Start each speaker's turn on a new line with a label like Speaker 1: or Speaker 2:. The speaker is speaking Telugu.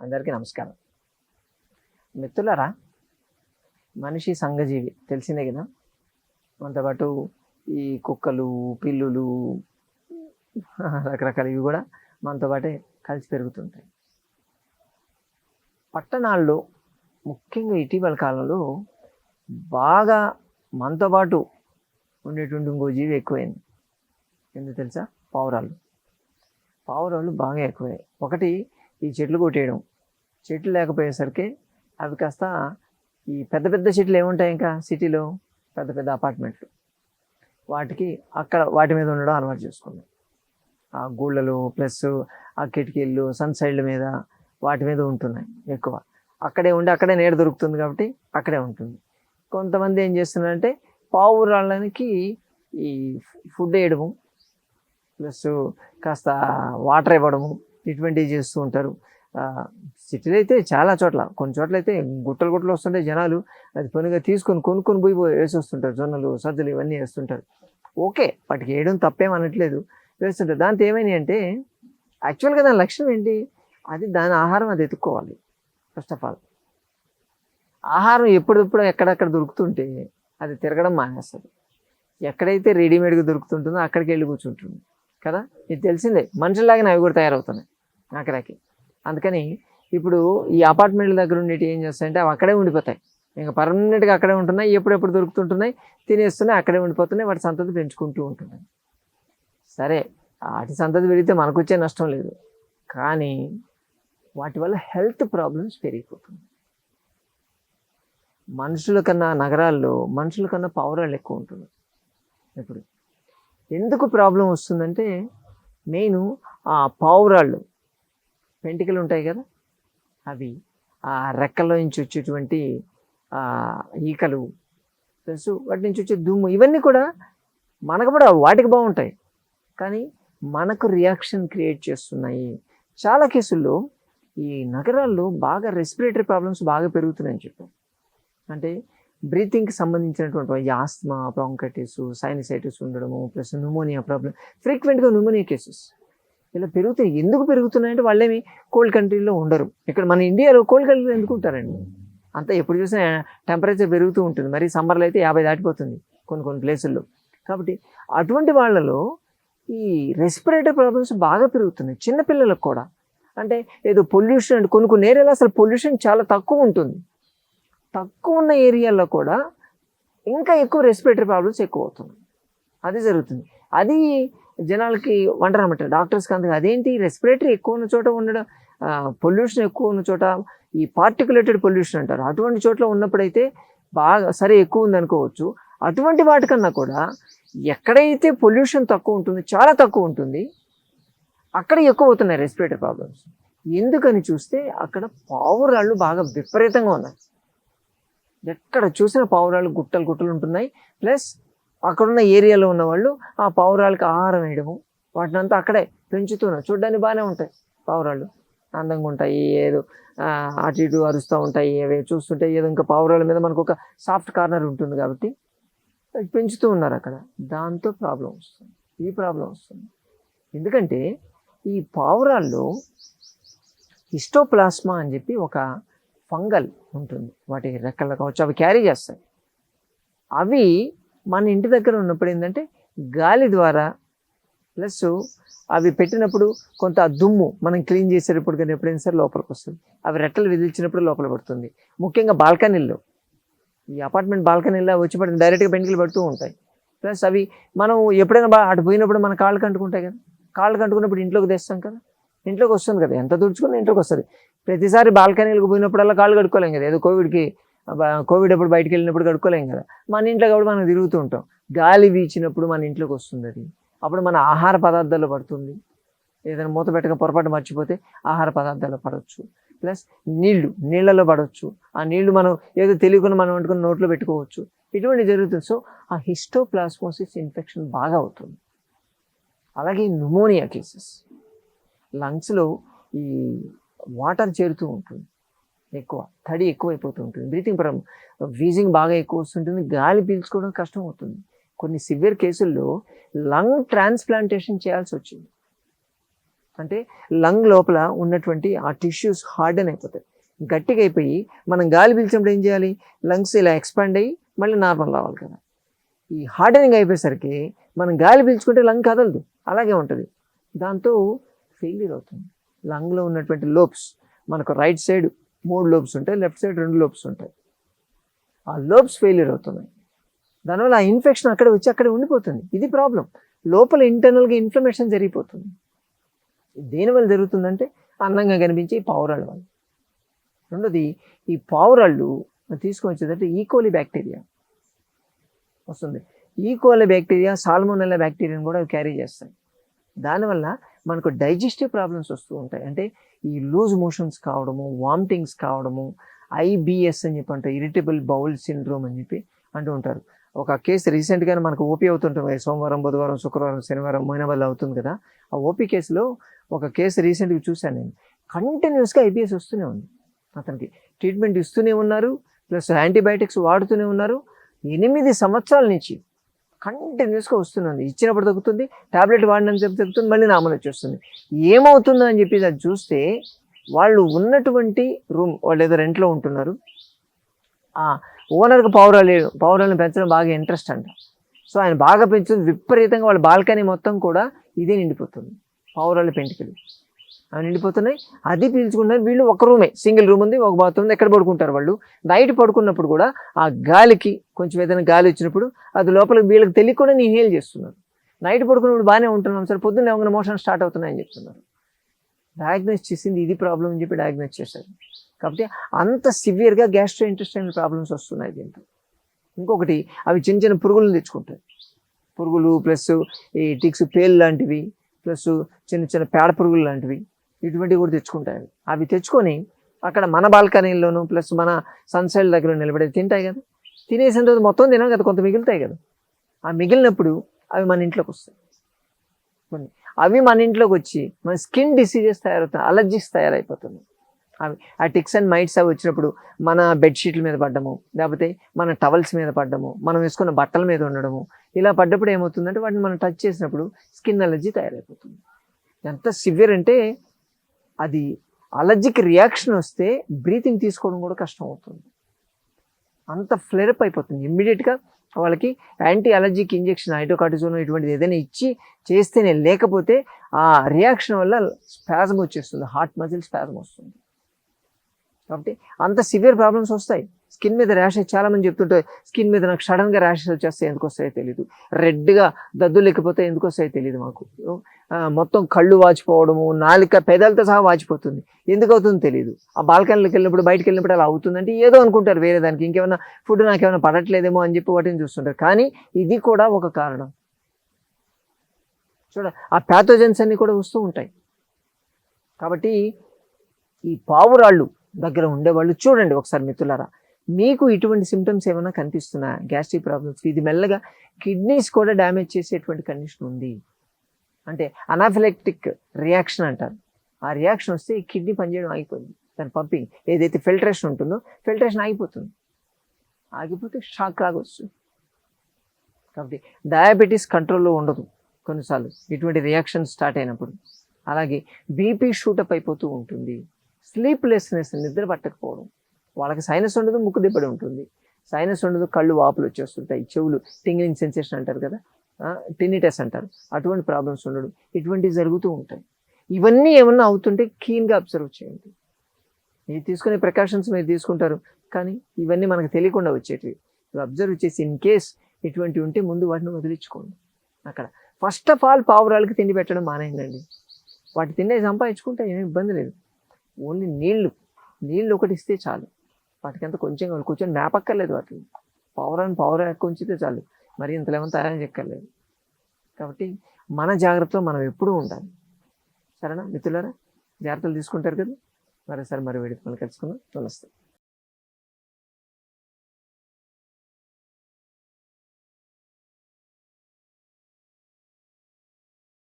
Speaker 1: అందరికీ నమస్కారం. మిత్రులరా మనిషి సంఘజీవి తెలిసిందే కదా? మనతో పాటు ఈ కుక్కలు పిల్లులు రకరకాల ఇవి కూడా మనతో పాటే కలిసి పెరుగుతుంటాయి. పట్టణాల్లో ముఖ్యంగా ఇటీవల కాలంలో బాగా మనతో పాటు ఉండేటువంటి ఇంకో జీవి ఎక్కువైంది. ఎందుకు తెలుసా? పావురాలు పావురాలు బాగా ఎక్కువయ్యాయి. ఒకటి ఈ చెట్లు కొట్టేయడం. చెట్లు లేకపోయేసరికి అవి కాస్త ఈ పెద్ద పెద్ద చెట్లు ఏముంటాయి ఇంకా సిటీలో? పెద్ద పెద్ద అపార్ట్మెంట్లు. వాటికి అక్కడ వాటి మీద ఉండడం అలవాటు చేసుకున్నాం. ఆ గూళ్ళలు ప్లస్ ఆ కిటికీళ్ళు సన్ సైడ్ల మీద వాటి మీద ఉంటున్నాయి ఎక్కువ. అక్కడే ఉండి అక్కడే నీడ దొరుకుతుంది కాబట్టి అక్కడే ఉంటుంది. కొంతమంది ఏం చేస్తున్నారంటే పావురాళ్ళకి ఈ ఫుడ్ వేయడము ప్లస్ కాస్త వాటర్ ఇవ్వడము ఇటువంటివి చేస్తూ ఉంటారు. సిటీలో అయితే చాలా చోట్ల కొన్ని చోట్ల అయితే గుట్టలు గుట్టలు వస్తుంటే జనాలు. అది పనిగా తీసుకొని కొనుక్కొని పోయి పోయి వేసి వస్తుంటారు జొన్నలు సజ్జలు ఇవన్నీ వేస్తుంటారు. ఓకే వాటికి వేయడం తప్పేం అనట్లేదు. వేస్తుంటారు. దాంతో ఏమైనా అంటే యాక్చువల్గా దాని లక్ష్యం ఏంటి? అది దాని ఆహారం అది ఎత్తుక్కోవాలి ఫస్ట్ ఆఫ్ ఆల్. ఆహారం ఎప్పుడెప్పుడు ఎక్కడెక్కడ దొరుకుతుంటే అది తిరగడం మానేస్తుంది. ఎక్కడైతే రెడీమేడ్గా దొరుకుతుంటుందో అక్కడికి వెళ్ళి కూర్చుంటుంది కదా? ఇది తెలిసిందే మనుషుల్లాగానే అవి కూడా తయారవుతున్నాయి ఆఖరాకి అందుకని ఇప్పుడు ఈ అపార్ట్మెంట్ల దగ్గర ఉండేటి ఏం చేస్తాయంటే అవి అక్కడే ఉండిపోతాయి. ఇంకా పర్మనెంట్గా అక్కడే ఉంటున్నాయి ఎప్పుడెప్పుడు దొరుకుతుంటున్నాయి తినేస్తున్నాయి అక్కడే ఉండిపోతున్నాయి వాటి సంతతి పెంచుకుంటూ ఉంటున్నాయి. సరే వాటి సంతతి పెరిగితే మనకు వచ్చే నష్టం లేదు. కానీ వాటి వల్ల హెల్త్ ప్రాబ్లమ్స్ పెరిగిపోతుంది మనుషుల కన్నా నగరాల్లో మనుషుల కన్నా పావురాలు ఎక్కువ ఉంటుంది ఇప్పుడు ఎందుకు ప్రాబ్లం వస్తుందంటే మెయిన్ ఆ పావురాళ్ళు పెంటికలు ఉంటాయి కదా అవి ఆ రెక్కల్లో నుంచి వచ్చేటువంటి ఈకలు ప్లస్ వాటి నుంచి వచ్చే దుమ్ము ఇవన్నీ కూడా మనకు కూడా వాటికి బాగుంటాయి. కానీ మనకు రియాక్షన్ క్రియేట్ చేస్తున్నాయి. చాలా కేసుల్లో ఈ నగరాల్లో బాగా రెస్పిరేటరీ ప్రాబ్లమ్స్ బాగా పెరుగుతున్నాయని చెప్పారు అంటే బ్రీతింగ్కి సంబంధించినటువంటి ఆస్మా బ్రాంకైటిస్ సైనసైటిస్ ఉండడము ప్లస్ న్యూమోనియా ప్రాబ్లం ఫ్రీక్వెంట్గా న్యూమోనియా కేసెస్ ఇలా పెరుగుతాయి ఎందుకు పెరుగుతున్నాయంటే వాళ్ళేమి కోల్డ్ కంట్రీలో ఉండరు. ఇక్కడ మన ఇండియాలో కోల్డ్ కంట్రీలో ఎందుకు ఉంటారండి? అంతా ఎప్పుడు చూసినా టెంపరేచర్ పెరుగుతూ ఉంటుంది. మరి సమ్మర్లో అయితే యాభై దాటిపోతుంది కొన్ని కొన్ని ప్లేసుల్లో కాబట్టి అటువంటి వాళ్ళలో ఈ రెస్పిరేటరీ ప్రాబ్లమ్స్ బాగా పెరుగుతున్నాయి. చిన్నపిల్లలకు కూడా. అంటే ఏదో పొల్యూషన్ అంటే కొన్ని కొన్ని ఏరియాలో అసలు పొల్యూషన్ చాలా తక్కువ ఉంటుంది. తక్కువ ఉన్న ఏరియాలో కూడా ఇంకా ఎక్కువ రెస్పిరేటరీ ప్రాబ్లమ్స్ ఎక్కువ అవుతుంది అది జరుగుతుంది. అది జనాలకి వండరు అనమాట డాక్టర్స్కి అందుకు అదేంటి? రెస్పిరేటరీ ఎక్కువ ఉన్న చోట ఉండడం పొల్యూషన్ ఎక్కువ ఉన్న చోట ఈ పార్టికులేటెడ్ పొల్యూషన్ అంటారు. అటువంటి చోట్ల ఉన్నప్పుడైతే బాగా సరే ఎక్కువ ఉంది అనుకోవచ్చు అటువంటి వాటికన్నా కూడా ఎక్కడైతే పొల్యూషన్ తక్కువ ఉంటుంది చాలా తక్కువ ఉంటుంది అక్కడ ఎక్కువ అవుతున్నాయి రెస్పిరేటరీ ప్రాబ్లమ్స్ ఎందుకని చూస్తే అక్కడ పావురాళ్ళు బాగా విపరీతంగా ఉన్నాయి. ఎక్కడ చూసిన పావురాళ్ళు గుట్టలు గుట్టలు ఉంటున్నాయి. ప్లస్ అక్కడున్న ఏరియాలో ఉన్న వాళ్ళు ఆ పావురాలకి ఆహారం వేయడము వాటిని అంతా అక్కడే పెంచుతున్నారు. చూడ్డానికి బాగానే ఉంటాయి పావురాళ్ళు. అందంగా ఉంటాయి ఏదో అటు ఇటు అరుస్తూ ఉంటాయి అవి చూస్తుంటే ఏదో ఇంకా పావురాల మీద మనకు ఒక సాఫ్ట్ కార్నర్ ఉంటుంది కాబట్టి అది పెంచుతూ ఉన్నారు అక్కడ. దాంతో ప్రాబ్లం వస్తుంది. ఈ ప్రాబ్లం వస్తుంది. ఎందుకంటే ఈ పావురాల్లో హిస్టోప్లాస్మా అని చెప్పి ఒక ఫంగల్ ఉంటుంది. వాటి రెక్కలు కావచ్చు అవి క్యారీ చేస్తాయి. అవి మన ఇంటి దగ్గర ఉన్నప్పుడు ఏంటంటే గాలి ద్వారా ప్లస్ అవి పెట్టినప్పుడు కొంత దుమ్ము మనం క్లీన్ చేసేటప్పుడు కానీ ఎప్పుడైనా సరే లోపలికి వస్తుంది. అవి రెట్టలు విదిల్చినప్పుడు లోపల పడుతుంది. ముఖ్యంగా బాల్కనీల్లో ఈ అపార్ట్మెంట్ బాల్కనీలో వచ్చి పడుతుంది డైరెక్ట్గా పెంకులు పడుతూ ఉంటాయి. ప్లస్ అవి మనం ఎప్పుడైనా బా అటు పోయినప్పుడు మన కాళ్ళు కంటుకుంటాయి కదా. కాళ్ళు కంటుకున్నప్పుడు ఇంట్లోకి తెస్తాం కదా. ఇంట్లోకి వస్తుంది కదా. ఎంత తుడుచుకున్నా ఇంట్లోకి వస్తుంది. ప్రతిసారి బాల్కనీలకు పోయినప్పుడల్లా కాళ్ళు కడుక్కోలేం కదా. ఏదో కోవిడ్కి కోవిడ్ అప్పుడు బయటికి వెళ్ళినప్పుడు కడుక్కోలేం కదా. మన ఇంట్లో కాబట్టి మనం తిరుగుతూ ఉంటాం. గాలి వీచినప్పుడు మన ఇంట్లోకి వస్తుంది అది. అప్పుడు మన ఆహార పదార్థాల్లో పడుతుంది. ఏదైనా మూత పెట్టక పొరపాటు మర్చిపోతే ఆహార పదార్థాల్లో పడవచ్చు ప్లస్ నీళ్ళు నీళ్ళలో పడవచ్చు ఆ నీళ్ళు మనం ఏదో తెలియకుండా మనం వండుకొని నోట్లో పెట్టుకోవచ్చు. ఇటువంటి జరుగుతుంది. సో ఆ హిస్టోప్లాస్మోసిస్ ఇన్ఫెక్షన్ బాగా అవుతుంది. అలాగే న్యూమోనియా కేసెస్. లంగ్స్లో ఈ వాటర్ చేరుతూ ఉంటుంది. ఎక్కువ తడి ఎక్కువైపోతూ ఉంటుంది బ్రీతింగ్ ప్రాబ్లం వీజింగ్ బాగా ఎక్కువ వస్తుంటుంది గాలి పీల్చుకోవడం కష్టం అవుతుంది. కొన్ని సివియర్ కేసుల్లో లంగ్ ట్రాన్స్ప్లాంటేషన్ చేయాల్సి వచ్చింది. అంటే లంగ్ లోపల ఉన్నటువంటి ఆ టిష్యూస్ హార్డెన్ అయిపోతాయి. గట్టిగా అయిపోయి మనం గాలి పీల్చినప్పుడు ఏం చేయాలి? లంగ్స్ ఇలా ఎక్స్పాండ్ అయ్యి మళ్ళీ నార్మల్ రావాలి కదా. ఈ హార్డెనింగ్ అయిపోయేసరికి మనం గాలి పీల్చుకుంటే లంగ్ కదలదు అలాగే ఉంటుంది. దాంతో ఫెయిల్యూర్ అవుతుంది. లంగ్లో ఉన్నటువంటి లోప్స్ మనకు రైట్ సైడ్ మూడు లోబ్స్ ఉంటాయి లెఫ్ట్ సైడ్ రెండు లోబ్స్ ఉంటాయి. ఆ లోబ్స్ ఫెయిల్యూర్ అవుతున్నాయి. దానివల్ల ఆ ఇన్ఫెక్షన్ అక్కడ వచ్చి అక్కడ ఉండిపోతుంది. ఇది ప్రాబ్లం. లోపల ఇంటర్నల్గా ఇన్ఫ్లమేషన్ జరిగిపోతుంది. దేనివల్ల జరుగుతుందంటే అందంగా కనిపించే ఈ పావురాళ్ళ వల్ల. రెండోది ఈ పావురాళ్ళు తీసుకొని వచ్చేదంటే e. ఈకోలి బ్యాక్టీరియా వస్తుంది. ఈకోలి బ్యాక్టీరియా సాల్మోనెల్లా బ్యాక్టీరియాని కూడా క్యారీ చేస్తాయి. దానివల్ల మనకు డైజెస్టివ్ ప్రాబ్లమ్స్ వస్తూ ఉంటాయి. అంటే ఈ లూజ్ మోషన్స్ కావడము వామిటింగ్స్ కావడము ఐబిఎస్ అని చెప్పి అంటారు ఇరిటబుల్ బౌల్ సిండ్రోమ్ అని చెప్పి అంటూ ఉంటారు. ఒక కేసు రీసెంట్గానే మనకు ఓపీ అవుతుంటుంది సోమవారం బుధవారం శుక్రవారం శనివారం మోయినవల్ల అవుతుంది కదా. ఆ ఓపీ కేసులో ఒక కేసు రీసెంట్గా చూశాను నేను. కంటిన్యూస్గా ఐబిఎస్ వస్తూనే ఉంది. అతనికి ట్రీట్మెంట్ ఇస్తూనే ఉన్నారు ప్లస్ యాంటీబయాటిక్స్ వాడుతూనే ఉన్నారు. ఎనిమిది సంవత్సరాల నుంచి కంటిన్యూస్గా వస్తున్నాను ఇచ్చినప్పుడు తగ్గుతుంది టాబ్లెట్ వాడినంత చెప్పి తగ్గుతుంది మళ్ళీ నామని వచ్చేస్తుంది ఏమవుతుందో అని చెప్పి అది చూస్తే వాళ్ళు ఉన్నటువంటి రూమ్ వాళ్ళు ఏదో రెంట్లో ఉంటున్నారు. ఓనర్కి పౌరాలు పౌరాలను పెంచడం బాగా ఇంట్రెస్ట్ అంట. సో ఆయన బాగా పెంచుతుంది. విపరీతంగా వాళ్ళ బాల్కనీ మొత్తం కూడా ఇదే నిండిపోతుంది. పౌరాలు పెంటికలు. అవి నిండిపోతున్నాయి. అది పీల్చుకుంటారు వీళ్ళు ఒక రూమే సింగిల్ రూమ్ ఉంది ఒక బాత్రూమ్ ఉంది ఎక్కడ పడుకుంటారు వాళ్ళు? నైట్ పడుకున్నప్పుడు కూడా ఆ గాలికి కొంచెం ఏదైనా గాలి వచ్చినప్పుడు అది లోపలికి వీళ్ళకి తెలియకుండా ఇన్హేల్ చేస్తున్నారు నైట్ పడుకున్నప్పుడు బాగానే ఉంటున్నాం సార్ పొద్దున్న ఏమైనా మోషన్ స్టార్ట్ అవుతున్నాయని చెప్తున్నారు. డయాగ్నోస్ చేసింది ఇది ప్రాబ్లం అని చెప్పి డయాగ్నోస్ చేశారు. కాబట్టి అంత సివియర్గా గ్యాస్ట్రో ఇంటెస్టైనల్ ప్రాబ్లమ్స్ వస్తున్నాయి దీంట్లో. ఇంకొకటి అవి చిన్న చిన్న పురుగులను తెచ్చుకుంటాయి. పురుగులు ప్లస్ ఈ టిక్స్ పేలు లాంటివి ప్లస్ చిన్న చిన్న పేడ పురుగులు లాంటివి. ఇటువంటివి కూడా తెచ్చుకుంటాయి అవి. తెచ్చుకొని అక్కడ మన బాల్కనీల్లోనూ ప్లస్ మన సన్సైడ్ దగ్గర నిలబడి తింటాయి కదా. తినేసిన తర్వాత మొత్తం తినాం కదా కొంత మిగులుతాయి కదా. ఆ మిగిలినప్పుడు అవి మన ఇంట్లోకి వస్తాయి. కొన్ని అవి మన ఇంట్లోకి వచ్చి మన స్కిన్ డిసీజెస్ తయారవుతాయి అలర్జీస్ తయారైపోతుంది అవి ఆ టిక్స్ అండ్ మైట్స్ అవి వచ్చినప్పుడు మన బెడ్షీట్ల మీద పడ్డము లేకపోతే మన టవల్స్ మీద పడ్డము మనం వేసుకున్న బట్టల మీద ఉండడము ఇలా పడ్డప్పుడు ఏమవుతుందంటే వాటిని మనం టచ్ చేసినప్పుడు స్కిన్ అలర్జీ తయారైపోతుంది. ఎంత సివియర్ అంటే అది అలర్జిక్ రియాక్షన్ వస్తే బ్రీతింగ్ తీసుకోవడం కూడా కష్టం అవుతుంది అంత ఫ్లేరప్ అయిపోతుంది. ఇమ్మీడియట్గా వాళ్ళకి యాంటీ అలర్జిక్ ఇంజెక్షన్ హైడ్రోకాటిజోన్ ఇటువంటిది ఏదైనా ఇచ్చి చేస్తేనే లేకపోతే ఆ రియాక్షన్ వల్ల స్పాజం వచ్చేస్తుంది. హార్ట్ మజిల్ స్పాజం వస్తుంది. కాబట్టి అంత సివియర్ ప్రాబ్లమ్స్ వస్తాయి. స్కిన్ మీద ర్యాషెస్ చాలా మంది స్కిన్ మీద నాకు సడన్గా ర్యాషెస్ వచ్చేస్తాయి ఎందుకు వస్తాయో తెలియదు రెడ్గా దద్దులు లేకపోతే ఎందుకు వస్తాయో తెలియదు మాకు. మొత్తం కళ్ళు వాచిపోవడము నాలుక పెదలతో సహా వాచిపోతుంది. ఎందుకు అవుతుందో తెలియదు ఆ బాల్కనీలోకి వెళ్ళినప్పుడు బయటకు వెళ్ళినప్పుడు అలా అవుతుందంటే ఏదో అనుకుంటారు వేరే దానికి. ఇంకేమైనా ఫుడ్ నాకేమైనా పడట్లేదేమో అని చెప్పి వాటిని చూస్తుంటారు. కానీ ఇది కూడా ఒక కారణం. చూడ ఆ ప్యాథోజన్స్ అన్నీ కూడా వస్తూ ఉంటాయి. కాబట్టి ఈ పావురాళ్ళు దగ్గర ఉండేవాళ్ళు చూడండి ఒకసారి మిత్రులారా. మీకు ఇటువంటి సిమ్టమ్స్ ఏమైనా కనిపిస్తున్నా? గ్యాస్ట్రిక్ ప్రాబ్లమ్స్ ఇది మెల్లగా కిడ్నీస్ కూడా డ్యామేజ్ చేసేటువంటి కండిషన్ ఉంది. అంటే అనాఫిలెక్టిక్ రియాక్షన్ అంటారు. ఆ రియాక్షన్ వస్తే ఈ కిడ్నీ పనిచేయడం ఆగిపోయింది. దాని పంపింగ్ ఏదైతే ఫిల్టరేషన్ ఉంటుందో ఫిల్టరేషన్ ఆగిపోతుంది. ఆగిపోతే షాక్ లాగా వస్తుంది. కాబట్టి డయాబెటీస్ కంట్రోల్లో ఉండదు కొన్నిసార్లు. ఇటువంటి రియాక్షన్ స్టార్ట్ అయినప్పుడు. అలాగే బీపీ షూటప్ అయిపోతూ ఉంటుంది. స్లీప్లెస్నెస్ నిద్ర పట్టకపోవడం. వాళ్ళకి సైనస్ ఉండదు ముక్కు దిబ్బడి ఉంటుంది. సైనస్ ఉండదు కళ్ళు వాపులు వచ్చేస్తుంటాయి చెవులు టింగిలింగ్ సెన్సేషన్ అంటారు కదా. టినిటస్ అంటారు. అటువంటి ప్రాబ్లమ్స్ ఉండడం. ఇటువంటివి జరుగుతూ ఉంటాయి. ఇవన్నీ ఏమన్నా అవుతుంటే కీన్గా అబ్జర్వ్ చేయండి. మీరు తీసుకునే ప్రికాషన్స్ మీరు తీసుకుంటారు. కానీ ఇవన్నీ మనకు తెలియకుండా వచ్చేటివి. అబ్జర్వ్ చేసి ఇన్ కేస్ ఇటువంటి ఉంటే ముందు వాటిని వదిలించుకోండి. అక్కడ. ఫస్ట్ ఆఫ్ ఆల్ పావురాలకి తిండి పెట్టడం మానేయండి. వాటి తిండి సంపాదించుకుంటే ఏమీ ఇబ్బంది లేదు. ఓన్లీ నీళ్ళు. నీళ్ళు ఒకటి ఇస్తే చాలు. వాటికి అంత కొంచెం కొంచెం కూర్చొని మేపక్కర్లేదు వాటిని. పావురాన్ని పావురా ఉంచితే చాలు. మరి ఇంతలేమో తయారు చెక్కర్లేదు కాబట్టి మన జాగ్రత్తలో మనం ఎప్పుడూ ఉండాలి. సరేనా? మిత్రులారా జాగ్రత్తలు తీసుకుంటారు కదా? మరోసారి మరి వేడికి మళ్ళీ కలుసుకుందాం. నమస్తే.